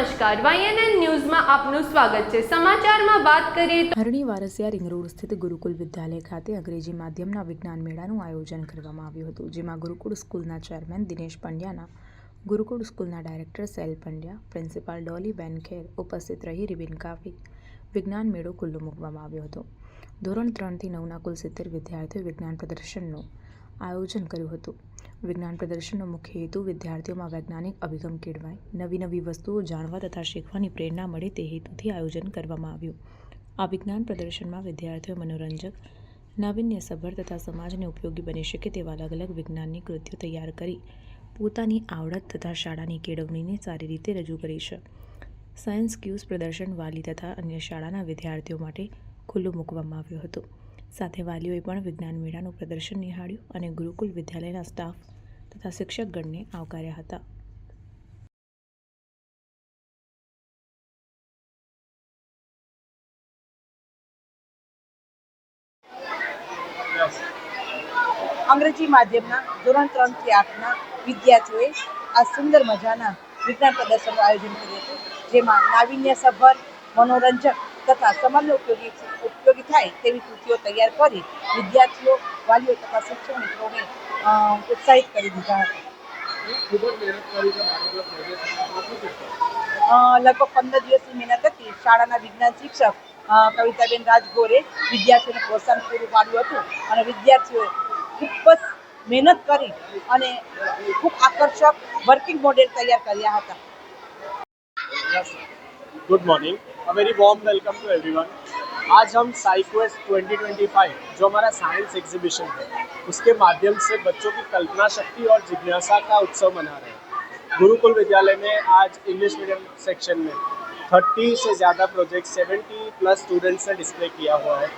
નમસ્કાર. વાયએનએન ન્યૂઝમાં આપનું સ્વાગત છે. સમાચારમાં વાત કરીએ તો હરણી વારસિયા રિંગ રોડ સ્થિત ગુરુકુલ વિદ્યાલય ખાતે અંગ્રેજી માધ્યમના વિજ્ઞાન મેળાનું આયોજન કરવામાં આવ્યું હતું, જેમાં ગુરુકુળ સ્કૂલના ચેરમેન દિનેશ પંડ્યાના, ગુરુકુળ સ્કૂલના ડાયરેક્ટર સેલ પંડ્યા, પ્રિન્સિપાલ ડોલી ખેર ઉપસ્થિત રહી રિબિન કાપી વિજ્ઞાન મેળો ખુલ્લો મૂકવામાં આવ્યો હતો. ધોરણ ત્રણથી નવના કુલ સિત્તેર વિદ્યાર્થીઓ વિજ્ઞાન પ્રદર્શનનું આયોજન કર્યું હતું. વિજ્ઞાન પ્રદર્શનનો મુખ્ય હેતુ વિદ્યાર્થીઓમાં વૈજ્ઞાનિક અભિગમ કેળવાય. નવી નવી વસ્તુઓ જાણવા તથા શીખવાની પ્રેરણા મળે તે હેતુથી આયોજન કરવામાં આવ્યું. આ વિજ્ઞાન પ્રદર્શનમાં વિદ્યાર્થીઓ મનોરંજક, નાવિન્યસભર તથા સમાજને ઉપયોગી બની શકે તેવા અલગ અલગ વિજ્ઞાનની કૃતિઓ તૈયાર કરી, પોતાની આવડત તથા શાળાની કેળવણીને સારી રીતે રજૂ કરી છે. સાયન્સ ક્યુઝ પ્રદર્શન વાલી તથા અન્ય શાળાના વિદ્યાર્થીઓ માટે ખુલ્લું મૂકવામાં આવ્યું હતું. સાથે વાલીઓએ પણ વિજ્ઞાન મેળાનું પ્રદર્શન નિહાળ્યું અને ગુરુકુલ વિદ્યાલયના સ્ટાફ તથા શિક્ષકગણને આવકાર્યા હતા. અંગ્રેજી માધ્યમના ધોરણ ત્રણથી આઠના વિદ્યાર્થીઓએ આ સુંદર મજાના વિજ્ઞાન પ્રદર્શનનું આયોજન કર્યું હતું, જેમાં નાવિન્યસભર મનોરંજક તથા સમાજને ઉપયોગી ઉપયોગી થાય તેવી કૃતિઓ તૈયાર કરી વિદ્યાર્થીઓ વાલીઓ તથા શિક્ષણ મિત્રોને ઉત્સાહિત કરી દીધા હતા. લગભગ પંદર દિવસની મહેનત હતી. શાળાના વિજ્ઞાન શિક્ષક કવિતાબેન રાજગોરે વિદ્યાર્થીઓને પ્રોત્સાહન પૂરું પાડ્યું હતું અને વિદ્યાર્થીઓએ ખૂબ જ મહેનત કરી અને ખૂબ આકર્ષક વર્કિંગ મોડેલ તૈયાર કર્યા હતા. Good morning a very warm welcome to everyone आज हम साइक्वेस्ट 2025 जो हमारा साइंस एग्जीबिशन है, उसके माध्यम से बच्चों की कल्पना शक्ति और जिज्ञासा का उत्सव मना रहे हैं। गुरुकुल विद्यालय में आज इंग्लिश मीडियम सेक्शन में 30 से ज़्यादा प्रोजेक्ट 70 प्लस स्टूडेंट्स ने डिस्प्ले किया हुआ है,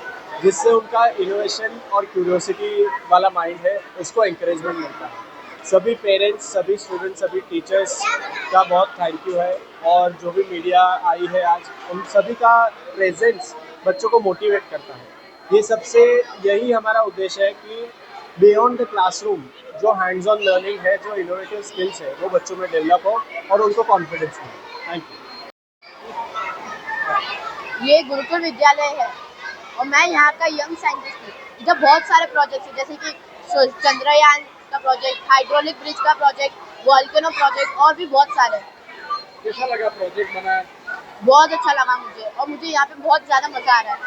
जिससे उनका इनोवेशन और क्यूरियोसिटी वाला माइंड है, उसको इंकरेजमेंट मिलता है। सभी पेरेंट्स सभी स्टूडेंट्स सभी टीचर्स का बहुत थैंक यू है और जो भी मीडिया आई है आज, उन सभी का प्रेजेंस बच्चों को मोटिवेट करता है। ये सबसे, यही हमारा उद्देश्य है कि बियॉन्ड द क्लासरूम जो हैंड्स ऑन लर्निंग है, जो इनोवेटिव स्किल्स है, वो बच्चों में डेवलप हो और उनको कॉन्फिडेंस मिले। थैंक यू ये गुरुकुल विद्यालय है और मैं यहाँ का यंग साइंटिस्ट हूँ। जब बहुत सारे प्रोजेक्ट्स हैं, जैसे कि चंद्रयान का प्रोजेक्ट हाइड्रोलिक ब्रिज का प्रोजेक्ट वॉल्केनो प्रोजेक्ट और भी बहुत सारे। कैसा लगा प्रोजेक्ट बनाया? बहुत अच्छा लगा मुझे और मुझे यहाँ पे बहुत ज़्यादा मज़ा आ रहा है।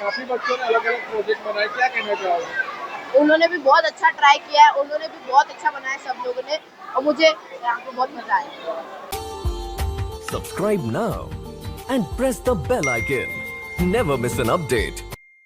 काफ़ी बच्चों ने अलग अलग प्रोजेक्ट बनाए क्या कहना चाहोगे? उन्होंने भी बहुत अच्छा ट्राई किया है उन्होंने भी बहुत अच्छा बनाया सब लोगों ने और मुझे यहाँ पे बहुत मज़ा आया। Subscribe now and press the bell icon. Never miss an update.